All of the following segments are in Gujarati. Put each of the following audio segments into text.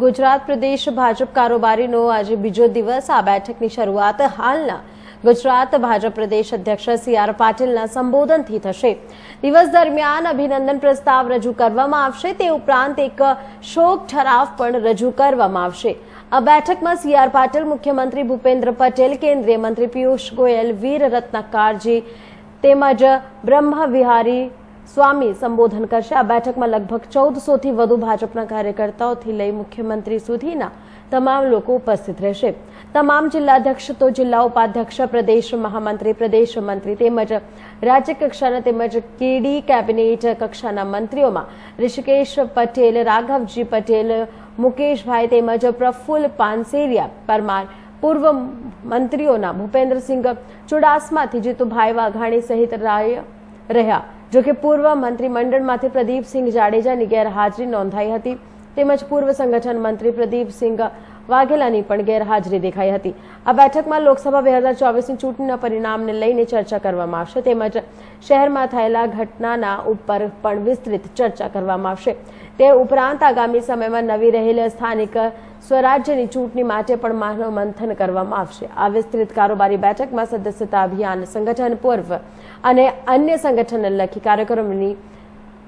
ગુજરાત પ્રદેશ ભાજપ કારોબારીનો આજે બીજો દિવસ. આ બેઠકની શરૂઆત હાલના ગુજરાત ભાજપ પ્રદેશ અધ્યક્ષ સી આર પાટીલના સંબોધનથી થશે. દિવસ દરમિયાન અભિનંદન પ્રસ્તાવ રજૂ કરવામાં આવશે. તે ઉપરાંત એક શોક ઠરાવ પણ રજૂ કરવામાં આવશે. આ બેઠકમાં સી આર પાટીલ, મુખ્યમંત્રી ભૂપેન્દ્ર પટેલ, કેન્દ્રીય મંત્રી પિયુષ ગોયલ, વીર રત્નાકારજી તેમજ બ્રહ્મ વિહારી સ્વામી સંબોધન કરશે. આ બેઠકમાં લગભગ ચૌદસોથી વધુ ભાજપના કાર્યકર્તાઓથી લઈ મુખ્યમંત્રી સુધીના તમામ લોકો ઉપસ્થિત રહેશે. તમામ જિલ્લાધ્યક્ષ તો જિલ્લા ઉપાધ્યક્ષ, પ્રદેશ મહામંત્રી, પ્રદેશ મંત્રી તેમજ રાજ્ય કક્ષાના તેમજ કેડી કેબિનેટ કક્ષાના મંત્રીઓમાં ઋષિકેશ પટેલ, રાઘવજી પટેલ, મુકેશભાઈ તેમજ પ્રફુલ્લ પાનસેરિયા, પરમાર પૂર્વ મંત્રીઓના ભૂપેન્દ્રસિંહ ચુડાસમાથી જીતુભાઈ વાઘાણી સહિત રાય રહ્યા જોકે પૂર્વ મંત્રીમંડળમાંથી પ્રદીપસિંહ જાડેજાની ગેરહાજરી નોંધાઈ હતી, તેમજ પૂર્વ સંગઠન મંત્રી પ્રદીપસિંહ વાઘેલાની પણ ગેરહાજરી દેખાઈ હતી. આ બેઠકમાં લોકસભા બે હજાર ચોવીસની ચૂંટણીના પરિણામને લઈને ચર્ચા કરવામાં આવશે, તેમજ શહેરમાં થયેલા ઘટનાના ઉપર પણ વિસ્તૃત ચર્ચા કરવામાં આવશે. તે ઉપરાંત આગામી સમયમાં નવી રહેલ સ્થાનિક સ્વરાજ્યની ચૂંટણી માટે પણ માનવ મંથન કરવામાં આવશે. આ વિસ્તૃત કારોબારી બેઠકમાં સદસ્યતા અભિયાન, સંગઠન પૂર્વ અને અન્ય સંગઠન લખી કાર્યક્રમોની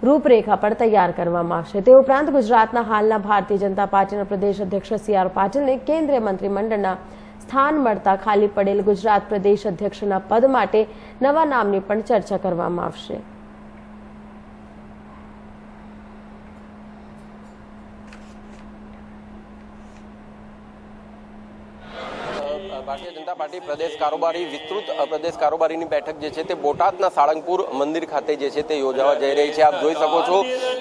રૂપરેખા પણ તૈયાર કરવામાં આવશે. તે ઉપરાંત ગુજરાતના હાલના ભારતીય જનતા પાર્ટીના પ્રદેશ અધ્યક્ષ સી આર પાટીલને કેન્દ્રીય મંત્રીમંડળના સ્થાન મળતા ખાલી પડેલ ગુજરાત પ્રદેશ અધ્યક્ષના પદ માટે નવા નામની પણ ચર્ચા કરવામાં આવશે. ભારતીય જનતા પાર્ટી પ્રદેશ કારોબારી વિસ્તૃત પ્રદેશ કારોબારીની બેઠક જે છે તે બોટાદના સાળંગપુર મંદિર ખાતે જે છે તે યોજાવા જઈ રહી છે. આપ જોઈ શકો છો,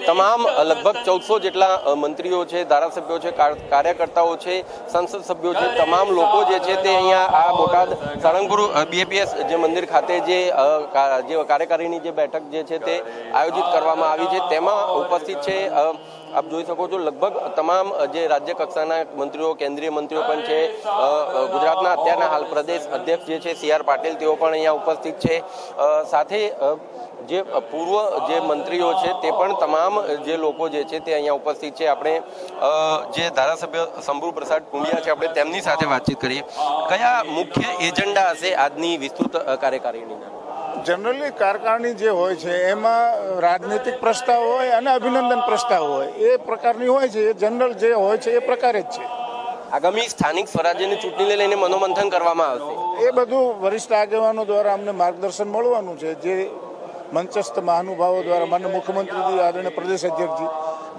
તમામ લગભગ ચૌદસો જેટલા મંત્રીઓ છે, ધારાસભ્યો છે કાર્યકર્તાઓ છે, સંસદ સભ્યો છે, તમામ લોકો જે છે તે અહીંયા આ બોટાદ સાળંગપુર બીએપીએસ જે મંદિર ખાતે જે જે કાર્યકારીની જે બેઠક જે છે તે આયોજિત કરવામાં આવી છે. તેમાં ઉપસ્થિત છે આપ જોઈ શકો છો, લગભગ તમામ જે રાજ્ય કક્ષાના મંત્રીઓ, કેન્દ્રીય મંત્રીઓ પણ છે ગુજરાતના અત્યારના હાલ પ્રદેશ અધ્યક્ષ જે છે, સી આર પાટીલ, તેઓ પણ અહીંયા ઉપસ્થિત છે. સાથે જે પૂર્વ જે મંત્રીઓ છે, તે પણ તમામ જે લોકો જે છે, તે અહીંયા ઉપસ્થિત છે. આપણે જે ધારાસભ્ય શંભુ પ્રસાદ પુંડિયા છે, આપણે તેમની સાથે વાતચીત કરીએ. કયા મુખ્ય એજન્ડા હશે આજની વિસ્તૃત કાર્યકારિણીના? જનરલી કારકારણી જે હોય છે એમાં રાજનૈતિક પ્રસ્તાવ હોય અને અભિનંદન પ્રસ્તાવ હોય. એ પ્રકારની હોય છે એ જનરલ જે હોય છે એ પ્રકારે જ છે. આગામી સ્થાનિક સ્વરાજ્યની ચૂંટણીને લઈને મનોમંથન કરવામાં આવશે. એ બધું વરિષ્ઠ આગેવાનો દ્વારા અમને માર્ગદર્શન મળવાનું છે. જે મંચસ્થ મહાનુભાવો દ્વારા માન્ય મુખ્યમંત્રીજી આદરણીય પ્રદેશ અધ્યક્ષજી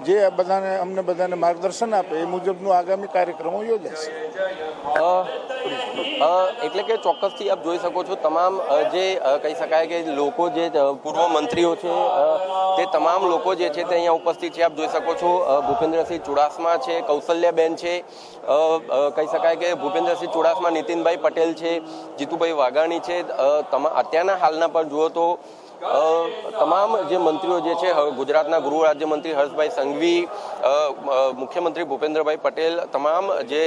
જે બધાને, અમને બધાને માર્ગદર્શન આપે, એ મુજબનું આગામી કાર્યક્રમો યોજાશે. એટલે કે ચોક્કસથી આપ જોઈ શકો છો, તમામ જે કહી શકાય કે લોકો જે પૂર્વ મંત્રીઓ છે તે તમામ લોકો જે છે તે અહીંયા ઉપસ્થિત છે. આપ જોઈ શકો છો ભૂપેન્દ્રસિંહ ચુડાસમા છે, કૌશલ્યાબેન છે કહી શકાય કે ભૂપેન્દ્રસિંહ ચુડાસમા, નીતિનભાઈ પટેલ છે, જીતુભાઈ વાઘાણી છે તમા, અત્યારના હાલના પણ જુઓ તો તમામ જે મંત્રીઓ જે છે ગુજરાતના ગૃહ રાજ્યમંત્રી હર્ષભાઈ સંઘવી મુખ્યમંત્રી ભૂપેન્દ્રભાઈ પટેલ, તમામ જે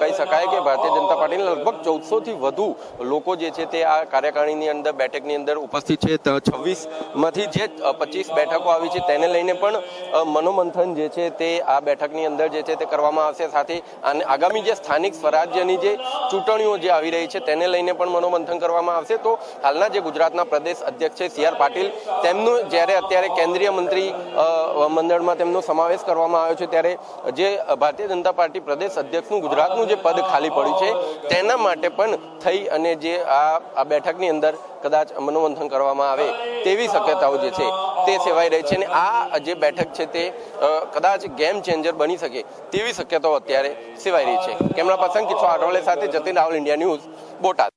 કહી શકાય કે ભારતીય જનતા પાર્ટીના લગભગ ચૌદસોથી વધુ લોકો જે છે તે આ કાર્યકારીની અંદર, બેઠકની અંદર ઉપસ્થિત છે. છવ્વીસમાંથી જે પચીસ બેઠકો આવી છે, તેને લઈને પણ મનોમંથન જે છે તે આ બેઠકની અંદર જે છે તે કરવામાં આવશે. સાથે અને આગામી જે સ્થાનિક સ્વરાજ્યની જે ચૂંટણીઓ જે આવી રહી છે, તેને લઈને પણ મનોમંથન કરવામાં આવશે. તો હાલના જે ગુજરાતના પ્રદેશ અધ્યક્ષ છે સી પાટીલ તેમનું જ્યારે અત્યારે કેન્દ્રીય મંત્રી મંડળમાં તેમનો સમાવેશ કરવામાં આવ્યો છે, ત્યારે જે ભારતીય જનતા પાર્ટી પ્રદેશ અધ્યક્ષનું ગુજરાતનું જે પદ ખાલી પડ્યું છે, તેના માટે પણ થઈ અને જે આ આ બેઠકની અંદર કદાચ મનોમંથન કરવામાં આવે તેવી શક્યતાઓ જે છે, તે સેવાઈ રહી છે અને આ જે બેઠક છે તે કદાચ ગેમ ચેન્જર બની શકે તેવી શક્યતાઓ અત્યારે સેવાઈ રહી છે. કેમેરા પર્સન કિશોર આઠવલે સાથે જતીન રાહુલ ઇન્ડિયા ન્યૂઝ બોટાદ.